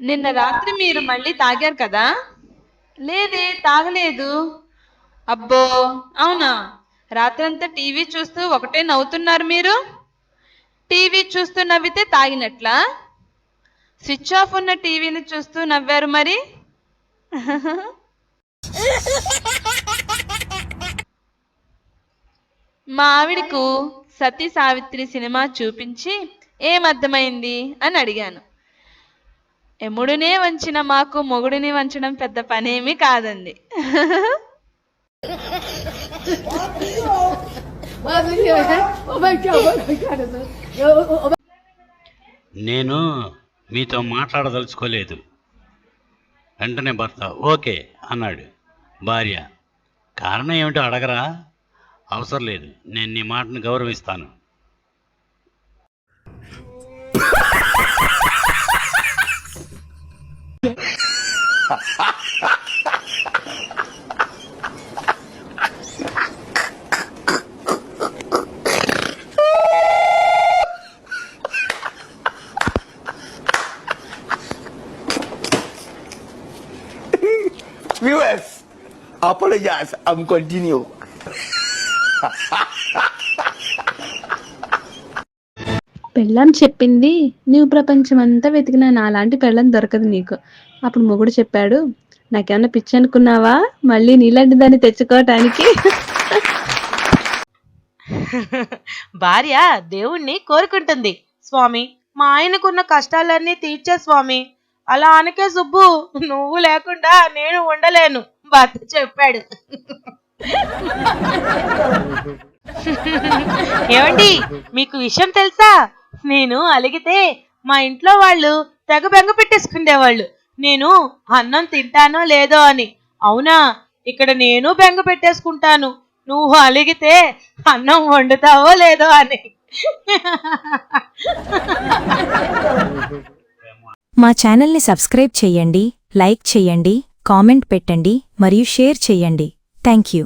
నిన్న రాత్రి మీరు మళ్ళీ తాగారు కదా? లేదే తాగలేదు. అబ్బో అవునా? రాత్రంతా టీవీ చూస్తూ ఒకటే నవ్వుతున్నారు మీరు? టీవీ చూస్తూ నవ్వితే తాగినట్లా? స్విచ్ ఆఫ్ ఉన్న టీవీని చూస్తూ నవ్వారు మరి? మా ఆవిడకు సతీ సావిత్రి సినిమా చూపించి ఏమర్థమైంది అని అడిగాను. ఎముడునే వంచిన మాకు మొగుడిని వంచడం పెద్ద పనేమీ కాదండి. నేను మీతో మాట్లాడదలుచుకోలేదు. వెంటనే భర్త ఓకే అన్నాడు. భార్య కారణం ఏమిటో అడగరా? అవసరం లేదు. నేను నీ మాటను గౌరవిస్తాను. Viewers, apologize. I'm continue. పెళ్ళాం చెప్పింది. నీవు ప్రపంచమంతా వెతికినా నాలాంటి పెళ్ళం దొరకదు నీకు. అప్పుడు మొగుడు చెప్పాడు నాకేమన్నా పిచ్చి అనుకున్నావా? మళ్ళీ నీలాంటి దాన్ని తెచ్చుకోవటానికి? భార్య దేవుణ్ణి కోరుకుంటుంది. స్వామి మా ఆయనకున్న కష్టాలన్నీ తీర్చే స్వామి. అలా అనకే సుబ్బు నువ్వు లేకుండా నేను ఉండలేను భర్త చెప్పాడు. ఏమండి మీకు విషయం తెలుసా? నేను అలిగితే మా ఇంట్లో వాళ్ళు తెగ బెంగ పెట్టేసుకునేవాళ్ళు నేను అన్నం తింటానో లేదో అని. అవునా? ఇక్కడ నేను బెంగ పెట్టేసుకుంటాను. నువ్వు అలిగితే అన్నం వండుతావో లేదో అని. మా ఛానల్ని సబ్స్క్రైబ్ చెయ్యండి లైక్ చెయ్యండి కామెంట్ పెట్టండి మరియు షేర్ చెయ్యండి థ్యాంక్ యూ.